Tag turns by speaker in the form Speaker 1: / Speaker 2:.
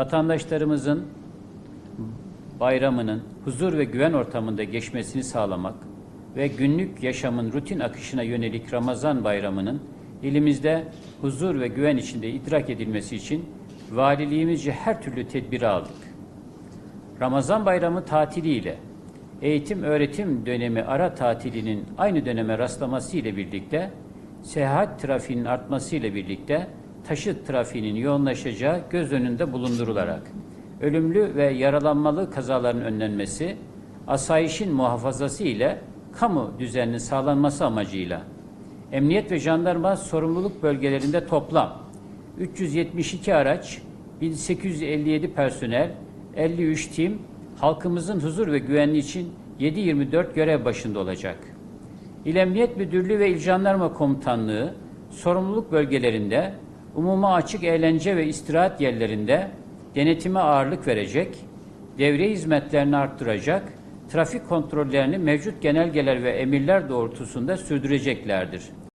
Speaker 1: vatandaşlarımızın bayramının huzur ve güven ortamında geçmesini sağlamak ve günlük yaşamın rutin akışına yönelik Ramazan bayramının ilimizde huzur ve güven içinde idrak edilmesi için valiliğimizce her türlü tedbiri aldık. Ramazan bayramı tatiliyle eğitim öğretim dönemi ara tatilinin aynı döneme rastlaması ile birlikte seyahat trafiğinin artması ile birlikte taşıt trafiğinin yoğunlaşacağı göz önünde bulundurularak ölümlü ve yaralanmalı kazaların önlenmesi, asayişin muhafazası ile kamu düzeninin sağlanması amacıyla emniyet ve jandarma sorumluluk bölgelerinde toplam 372 araç, 1857 personel, 53 tim halkımızın huzur ve güvenliği için 7-24 görev başında olacak. İl Emniyet Müdürlüğü ve İl Jandarma Komutanlığı sorumluluk bölgelerinde umuma açık eğlence ve istirahat yerlerinde denetime ağırlık verecek, devre hizmetlerini arttıracak, trafik kontrollerini mevcut genelgeler ve emirler doğrultusunda sürdüreceklerdir.